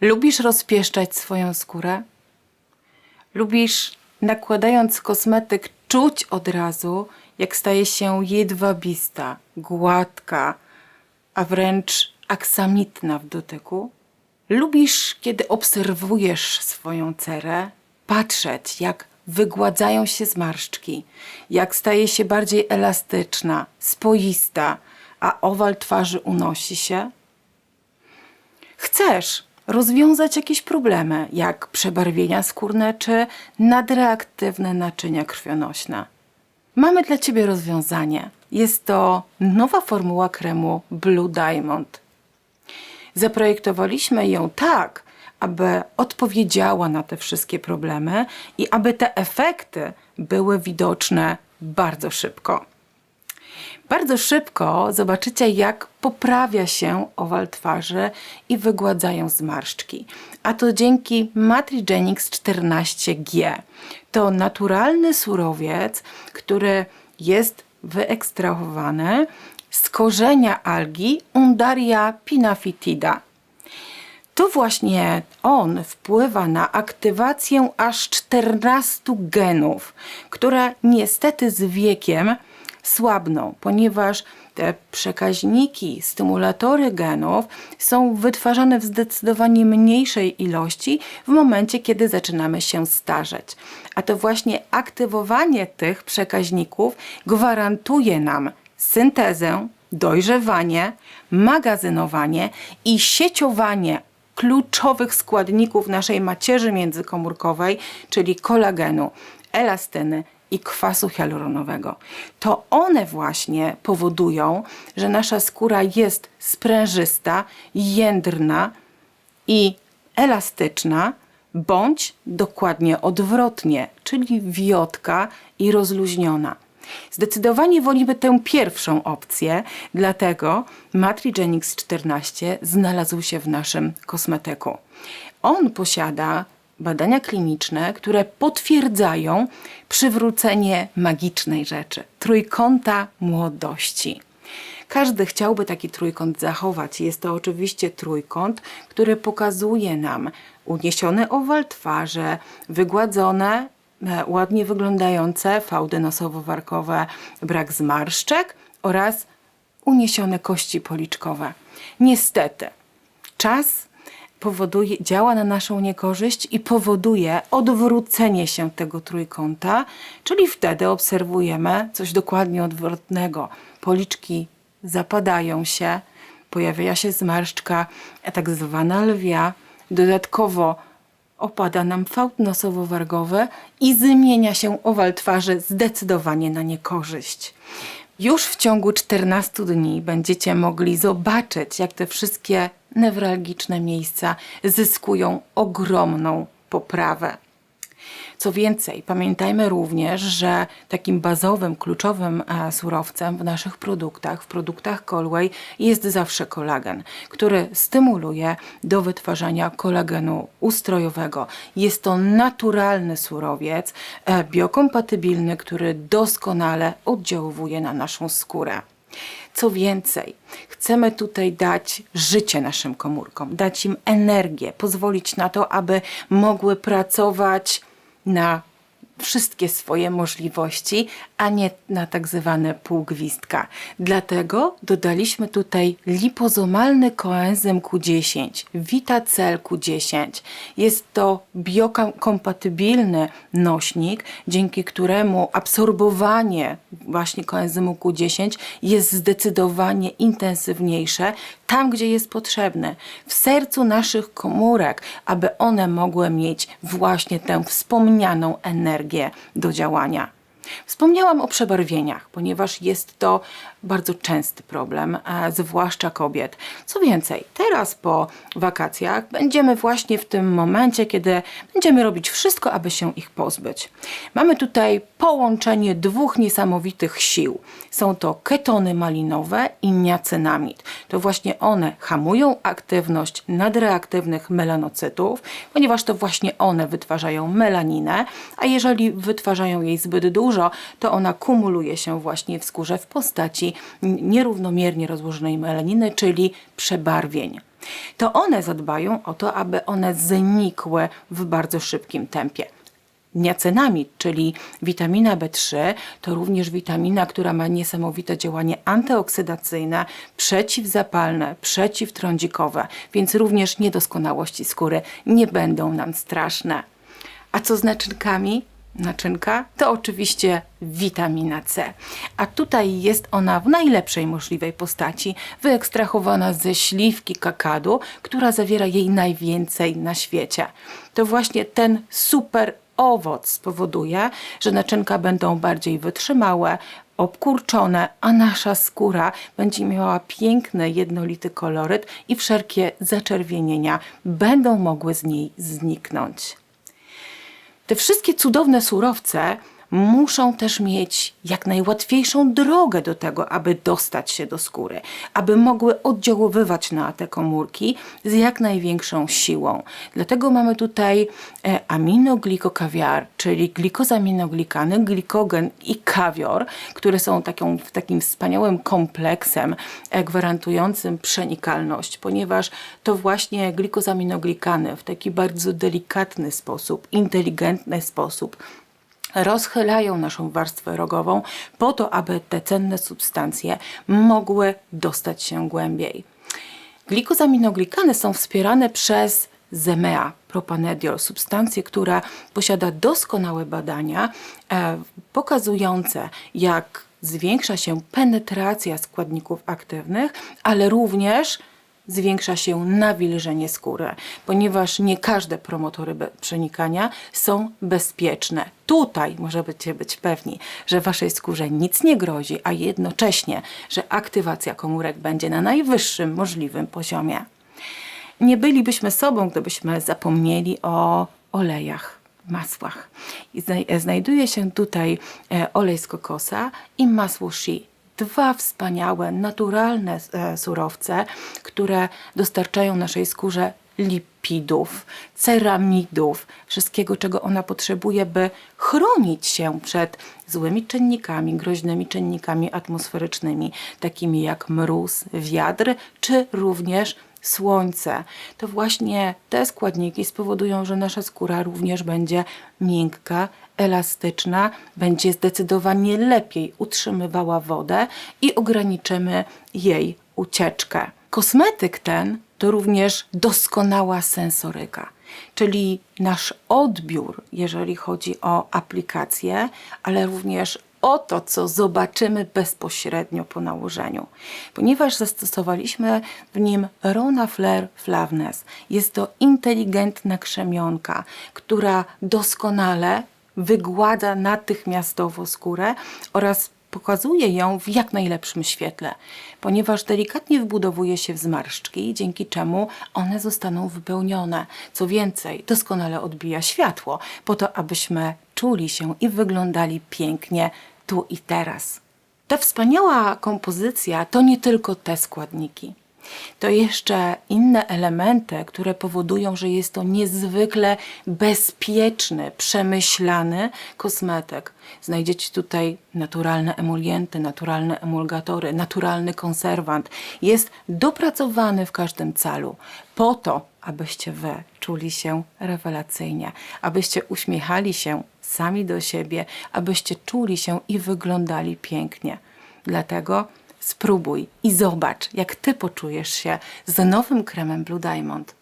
Lubisz rozpieszczać swoją skórę? Lubisz, nakładając kosmetyk, czuć od razu, jak staje się jedwabista, gładka, a wręcz aksamitna w dotyku? Lubisz, kiedy obserwujesz swoją cerę, patrzeć, jak wygładzają się zmarszczki, jak staje się bardziej elastyczna, spoista, a owal twarzy unosi się? Chcesz rozwiązać jakieś problemy, jak przebarwienia skórne czy nadreaktywne naczynia krwionośne. Mamy dla Ciebie rozwiązanie. Jest to nowa formuła kremu Blue Diamond. Zaprojektowaliśmy ją tak, aby odpowiedziała na te wszystkie problemy i aby te efekty były widoczne bardzo szybko. Bardzo szybko zobaczycie, jak poprawia się owal twarzy i wygładzają zmarszczki. A to dzięki Matrigenix 14G. To naturalny surowiec, który jest wyekstrahowany z korzenia algi Undaria pinafitida. To właśnie on wpływa na aktywację aż 14 genów, które niestety z wiekiem słabną, ponieważ te przekaźniki, stymulatory genów są wytwarzane w zdecydowanie mniejszej ilości w momencie, kiedy zaczynamy się starzeć. A to właśnie aktywowanie tych przekaźników gwarantuje nam syntezę, dojrzewanie, magazynowanie i sieciowanie kluczowych składników naszej macierzy międzykomórkowej, czyli kolagenu, elastyny i kwasu hialuronowego. To one właśnie powodują, że nasza skóra jest sprężysta, jędrna i elastyczna, bądź dokładnie odwrotnie, czyli wiotka i rozluźniona. Zdecydowanie wolimy tę pierwszą opcję, dlatego Matrigenix 14 znalazł się w naszym kosmetyku. On posiada badania kliniczne, które potwierdzają przywrócenie magicznej rzeczy trójkąta młodości. Każdy chciałby taki trójkąt zachować. Jest to oczywiście trójkąt, który pokazuje nam uniesiony owal twarzy, wygładzone, e, ładnie wyglądające fałdy nosowo-warkowe, brak zmarszczek oraz uniesione kości policzkowe. Niestety, czas powoduje, działa na naszą niekorzyść i powoduje odwrócenie się tego trójkąta, czyli wtedy obserwujemy coś dokładnie odwrotnego. Policzki zapadają się, pojawia się zmarszczka, tak zwana lwia. Dodatkowo opada nam fałd nosowo-wargowy i zmienia się owal twarzy zdecydowanie na niekorzyść. Już w ciągu 14 dni będziecie mogli zobaczyć, jak te wszystkie newralgiczne miejsca zyskują ogromną poprawę. Co więcej, pamiętajmy również, że takim bazowym, kluczowym e, surowcem w naszych produktach, w produktach Colway jest zawsze kolagen, który stymuluje do wytwarzania kolagenu ustrojowego. Jest to naturalny surowiec, e, biokompatybilny, który doskonale oddziałuje na naszą skórę. Co więcej, chcemy tutaj dać życie naszym komórkom, dać im energię, pozwolić na to, aby mogły pracować na wszystkie swoje możliwości, a nie na tak zwane półgwistka. Dlatego dodaliśmy tutaj lipozomalny koenzym Q10, Vitacel Q10. Jest to biokompatybilny nośnik, dzięki któremu absorbowanie właśnie koenzymu Q10 jest zdecydowanie intensywniejsze tam, gdzie jest potrzebne, w sercu naszych komórek, aby one mogły mieć właśnie tę wspomnianą energię do działania. Wspomniałam o przebarwieniach, ponieważ jest to bardzo częsty problem, e, zwłaszcza kobiet. Co więcej, teraz po wakacjach będziemy właśnie w tym momencie, kiedy będziemy robić wszystko, aby się ich pozbyć. Mamy tutaj połączenie dwóch niesamowitych sił. Są to ketony malinowe i niacynamid. To właśnie one hamują aktywność nadreaktywnych melanocytów, ponieważ to właśnie one wytwarzają melaninę, a jeżeli wytwarzają jej zbyt dużo, to ona kumuluje się właśnie w skórze w postaci nierównomiernie rozłożonej melaniny, czyli przebarwień. To one zadbają o to, aby one znikły w bardzo szybkim tempie. Niacenamid, czyli witamina B3, to również witamina, która ma niesamowite działanie antyoksydacyjne, przeciwzapalne, przeciwtrądzikowe, więc również niedoskonałości skóry nie będą nam straszne. A co z naczynkami? Naczynka to oczywiście witamina C. A tutaj jest ona w najlepszej możliwej postaci, wyekstrahowana ze śliwki kakadu, która zawiera jej najwięcej na świecie. To właśnie ten super owoc spowoduje, że naczynka będą bardziej wytrzymałe, obkurczone, a nasza skóra będzie miała piękny, jednolity koloryt i wszelkie zaczerwienienia będą mogły z niej zniknąć. Te wszystkie cudowne surowce muszą też mieć jak najłatwiejszą drogę do tego, aby dostać się do skóry, aby mogły oddziaływać na te komórki z jak największą siłą. Dlatego mamy tutaj e, aminoglikokawiar, czyli glikozaminoglikany, glikogen i kawior, które są taką, takim wspaniałym kompleksem e, gwarantującym przenikalność, ponieważ to właśnie glikozaminoglikany w taki bardzo delikatny sposób, inteligentny sposób rozchylają naszą warstwę rogową po to, aby te cenne substancje mogły dostać się głębiej. Glikozaminoglikany są wspierane przez ZEMEA, propanediol, substancję, która posiada doskonałe badania e, pokazujące, jak zwiększa się penetracja składników aktywnych, ale również zwiększa się nawilżenie skóry, ponieważ nie każde promotory przenikania są bezpieczne. Tutaj możecie być pewni, że waszej skórze nic nie grozi, a jednocześnie, że aktywacja komórek będzie na najwyższym możliwym poziomie. Nie bylibyśmy sobą, gdybyśmy zapomnieli o olejach, masłach. Znaj- znajduje się tutaj e, olej z kokosa i masło shea dwa wspaniałe, naturalne e, surowce, które dostarczają naszej skórze lipidów, ceramidów, wszystkiego, czego ona potrzebuje, by chronić się przed złymi czynnikami, groźnymi czynnikami atmosferycznymi, takimi jak mróz, wiatr, czy również słońce. To właśnie te składniki spowodują, że nasza skóra również będzie miękka, elastyczna, będzie zdecydowanie lepiej utrzymywała wodę i ograniczymy jej ucieczkę. Kosmetyk ten to również doskonała sensoryka, czyli nasz odbiór, jeżeli chodzi o aplikację, ale również o to, co zobaczymy bezpośrednio po nałożeniu. Ponieważ zastosowaliśmy w nim Rona Flair Flavness, jest to inteligentna krzemionka, która doskonale wygładza natychmiastowo skórę oraz pokazuje ją w jak najlepszym świetle, ponieważ delikatnie wbudowuje się w zmarszczki, dzięki czemu one zostaną wypełnione. Co więcej, doskonale odbija światło, po to, abyśmy czuli się i wyglądali pięknie tu i teraz. Ta wspaniała kompozycja to nie tylko te składniki. To jeszcze inne elementy, które powodują, że jest to niezwykle bezpieczny, przemyślany kosmetyk. Znajdziecie tutaj naturalne emolienty, naturalne emulgatory, naturalny konserwant. Jest dopracowany w każdym celu po to, abyście wy czuli się rewelacyjnie, abyście uśmiechali się sami do siebie, abyście czuli się i wyglądali pięknie. Dlatego spróbuj i zobacz, jak ty poczujesz się z nowym kremem Blue Diamond.